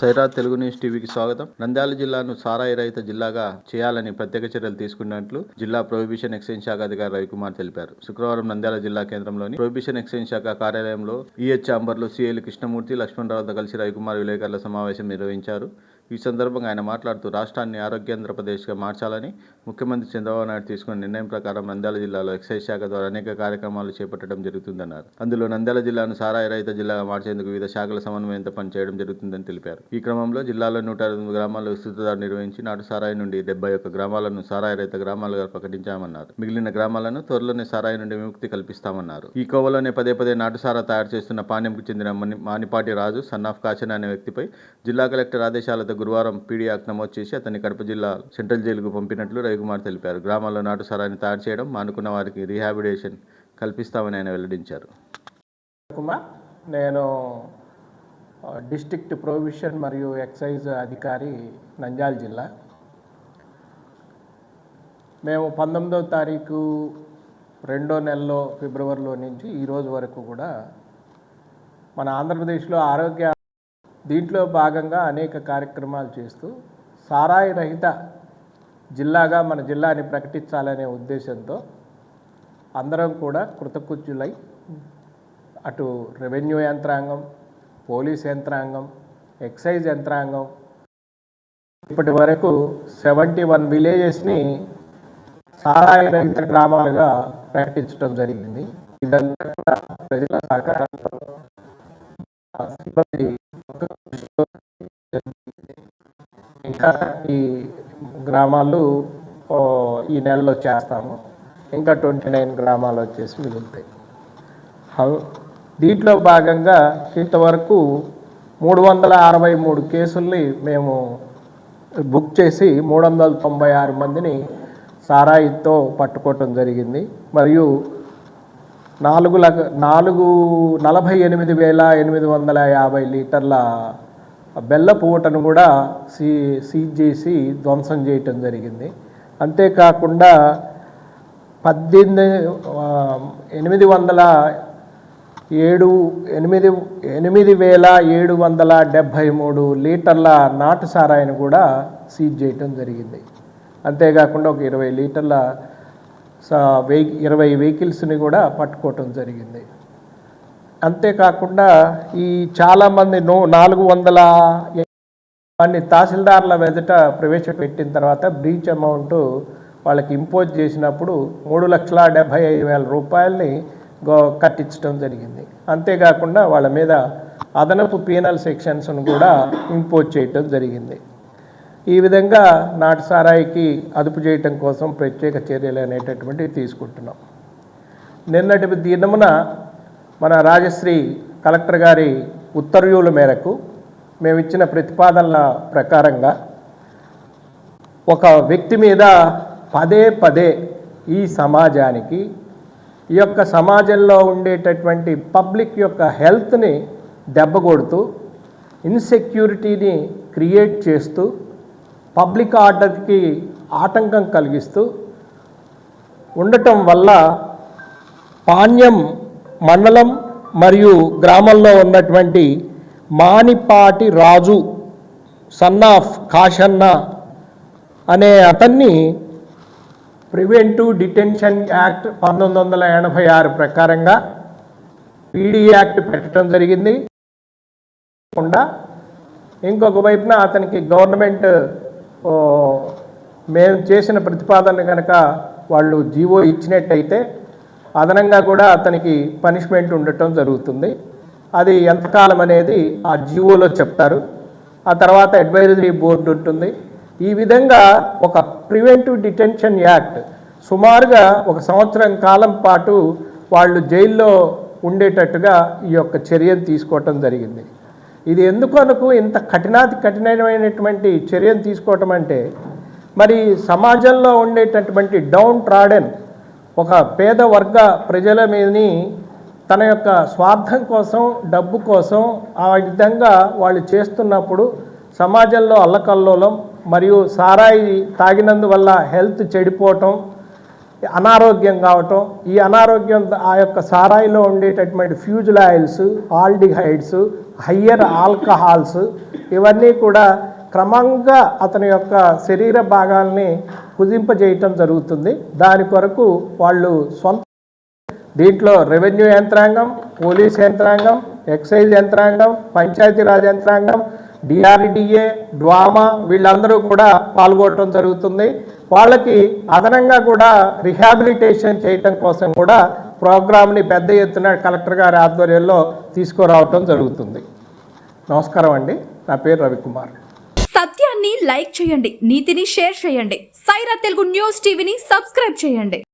Sye Raa Telugu news టీవీకి స్వాగతం. నంద్యాల జిల్లాను సారాయి రహిత జిల్లాగా చేయాలని ప్రత్యేక చర్యలు తీసుకున్నట్లు జిల్లా ప్రొహిబిషన్ ఎక్స్చేంజ్ శాఖ అధికారి రవికుమార్ తెలిపారు. శుక్రవారం నంద్యాల జిల్లా కేంద్రంలోని ప్రొహిబిషన్ ఎక్స్చేంజ్ శాఖ కార్యాలయంలో ఈహెచ్ చాంబర్లో సీఏలు కృష్ణమూర్తి లక్ష్మణరావుతో కలిసి రవికుమార్ విలేకరుల సమావేశం నిర్వహించారు. ఈ సందర్భంగా ఆయన మాట్లాడుతూ రాష్ట్రాన్ని ఆరోగ్యాంధ్రప్రదేశ్గా మార్చాలని ముఖ్యమంత్రి చంద్రబాబు నాయుడు తీసుకున్న నిర్ణయం ప్రకారం నంద్యాల జిల్లాలో ఎక్సైజ్ శాఖ ద్వారా అనేక కార్యక్రమాలు చేపట్టడం జరుగుతుందన్నారు. అందులో నంద్యాల జిల్లాను సారాయి రహిత జిల్లాగా మార్చేందుకు వివిధ శాఖల సమన్వయంతో పనిచేయడం జరుగుతుందని తెలిపారు. ఈ క్రమంలో జిల్లాలో నూట అరవై గ్రామాల్లో విస్తృతదారు నిర్వహించి నాటు సారాయి నుండి డెబ్బై ఒక్క గ్రామాలను సారాయి రహిత గ్రామాలుగా ప్రకటించామన్నారు. మిగిలిన గ్రామాలను త్వరలోనే సారాయి నుండి విముక్తి కల్పిస్తామన్నారు. ఈ కోవలోనే పదే పదే నాటు సారా తయారు చేస్తున్న పాణ్యంకు చెందిన మణి- మానిపాటి రాజు సన్నాఫ్ కాచన్ అనే వ్యక్తిపై జిల్లా కలెక్టర్ ఆదేశాలతో గురువారం పీడీ యాక్ట్ నమోదు చేసి అతన్ని కడప జిల్లా సెంట్రల్ జైలుకు పంపినట్లు రవికుమార్ తెలిపారు. గ్రామాల్లో నాటుసారాన్ని తయారు చేయడం మానుకున్న వారికి రీహాబిటేషన్ కల్పిస్తామని ఆయన వెల్లడించారు. కుమార్ నేను డిస్ట్రిక్ట్ ప్రొవిషన్ మరియు ఎక్సైజ్ అధికారి నంద్యాల జిల్లా. మేము పంతొమ్మిదవ తారీఖు రెండో నెలలో ఫిబ్రవరిలో నుంచి ఈ రోజు వరకు కూడా మన ఆంధ్రప్రదేశ్లో ఆరోగ్య దీంట్లో భాగంగా అనేక కార్యక్రమాలు చేస్తూ సారాయి రహిత జిల్లాగా మన జిల్లాని ప్రకటించాలనే ఉద్దేశంతో అందరం కూడా కృతకృత్యులై అటు రెవెన్యూ యంత్రాంగం పోలీస్ యంత్రాంగం ఎక్సైజ్ యంత్రాంగం. ఇప్పటి వరకు సెవెంటీ వన్ విలేజెస్ని సారాయి రహిత గ్రామాలుగా ప్రకటించడం జరిగింది. ఇదంతా కూడా ప్రజల సహకారంతో సిబ్బంది ఇంకా ఈ గ్రామాలు ఈ నెలలో చేస్తాము. ఇంకా ట్వంటీ నైన్ గ్రామాలు వచ్చేసి మిగులుతాయి. దీంట్లో భాగంగా ఇంతవరకు మూడు వందల అరవై మూడు కేసుల్ని మేము బుక్ చేసి మూడు వందల తొంభై ఆరు మందిని సారాయితో పట్టుకోవటం జరిగింది. మరియు నాలుగు లక్ష నాలుగు నలభై ఎనిమిది వేల ఎనిమిది వందల యాభై లీటర్ల బెల్లపూటను కూడా సీ సీజ్ చేసి ధ్వంసం చేయటం జరిగింది. అంతేకాకుండా పద్దెనిమిది ఎనిమిది వందల ఏడు ఎనిమిది ఎనిమిది వేల ఏడు వందల డెబ్భై మూడు లీటర్ల నాటు సారాయిని కూడా సీజ్ చేయటం జరిగింది. అంతేకాకుండా ఒక ఇరవై లీటర్ల వెహి ఇరవై వెహికల్స్ని కూడా పట్టుకోవటం జరిగింది. అంతేకాకుండా ఈ చాలామంది నో నాలుగు వందల అన్ని తహసీల్దార్ల ఎదుట ప్రవేశపెట్టిన తర్వాత బ్రీచ్ అమౌంట్ వాళ్ళకి ఇంపోజ్ చేసినప్పుడు మూడు లక్షల డెబ్భై ఐదు వేల రూపాయలని గో కట్టించడం జరిగింది. అంతేకాకుండా వాళ్ళ మీద అదనపు పీనల్ సెక్షన్స్ను కూడా ఇంపోజ్ చేయటం జరిగింది. ఈ విధంగా నాటు సారాయికి అదుపు చేయటం కోసం ప్రత్యేక చర్యలు అనేటటువంటివి తీసుకుంటున్నాం. నిన్నటి దినమున మన రాజశ్రీ కలెక్టర్ గారి ఉత్తర్వుల మేరకు మేము ఇచ్చిన ప్రతిపాదనల ప్రకారంగా ఒక వ్యక్తి మీద పదే పదే ఈ సమాజానికి ఈ యొక్క సమాజంలో ఉండేటటువంటి పబ్లిక్ యొక్క హెల్త్ని దెబ్బ కొడుతూ ఇన్సెక్యూరిటీని క్రియేట్ చేస్తూ పబ్లిక్ ఆర్డర్కి ఆటంకం కలిగిస్తూ ఉండటం వల్ల పాణ్యం మండలం మరియు గ్రామంలో ఉన్నటువంటి మానిపాటి రాజు సన్ ఆఫ్ కాషన్న అనే అతన్ని ప్రివెంటివ్ డిటెన్షన్ యాక్ట్ పంతొమ్మిది వందల ఎనభై ఆరు ప్రకారంగా పీడీ యాక్ట్ పెట్టడం జరిగింది. కాకుండా ఇంకొక వైపున అతనికి గవర్నమెంట్ మేము చేసిన ప్రతిపాదన కనుక వాళ్ళు జీవో ఇచ్చినట్టయితే అదనంగా కూడా అతనికి పనిష్మెంట్ ఉండటం జరుగుతుంది. అది ఎంతకాలం అనేది ఆ జీవోలో చెప్తారు. ఆ తర్వాత అడ్వైజరీ బోర్డు ఉంటుంది. ఈ విధంగా ఒక ప్రివెంటివ్ డిటెన్షన్ యాక్ట్ సుమారుగా ఒక సంవత్సరం కాలం పాటు వాళ్ళు జైల్లో ఉండేటట్టుగా ఈ యొక్క చర్యను తీసుకోవటం జరిగింది. ఇది ఎందుకనకు ఇంత కఠినాతి కఠినమైనటువంటి చర్యను తీసుకోవటం అంటే మరి సమాజంలో ఉండేటటువంటి డౌన్ ట్రాడెన్ ఒక పేద వర్గ ప్రజల మీదని తన యొక్క స్వార్థం కోసం డబ్బు కోసం ఆ విధంగా వాళ్ళు చేస్తున్నప్పుడు సమాజంలో అల్లకల్లోలం మరియు సారాయి తాగినందువల్ల హెల్త్ చెడిపోవటం అనారోగ్యం కావటం ఈ అనారోగ్యం ఆ యొక్క సారాయిలో ఉండేటటువంటి fusel oils aldehydes higher alcohols ఇవన్నీ కూడా క్రమంగా అతని యొక్క శరీర భాగాల్ని కుదింపజేయటం జరుగుతుంది. దాని కొరకు వాళ్ళు సొంత దీంట్లో రెవెన్యూ యంత్రాంగం పోలీస్ యంత్రాంగం ఎక్సైజ్ యంత్రాంగం పంచాయతీరాజ్ యంత్రాంగం డిఆర్డిఏ డ్వామా వీళ్ళందరూ కూడా పాల్గొనడం జరుగుతుంది. వాళ్ళకి అదనంగా కూడా రిహాబిలిటేషన్ చేయటం కోసం కూడా ప్రోగ్రామ్ని పెద్ద ఎత్తున కలెక్టర్ గారి ఆధ్వర్యంలో తీసుకురావటం జరుగుతుంది. నమస్కారం అండి. నా పేరు రవికుమార్. సత్యాన్ని లైక్ చేయండి నీతిని షేర్ చేయండి. సైరా తెలుగు న్యూస్ టీవీని సబ్స్క్రైబ్ చేయండి.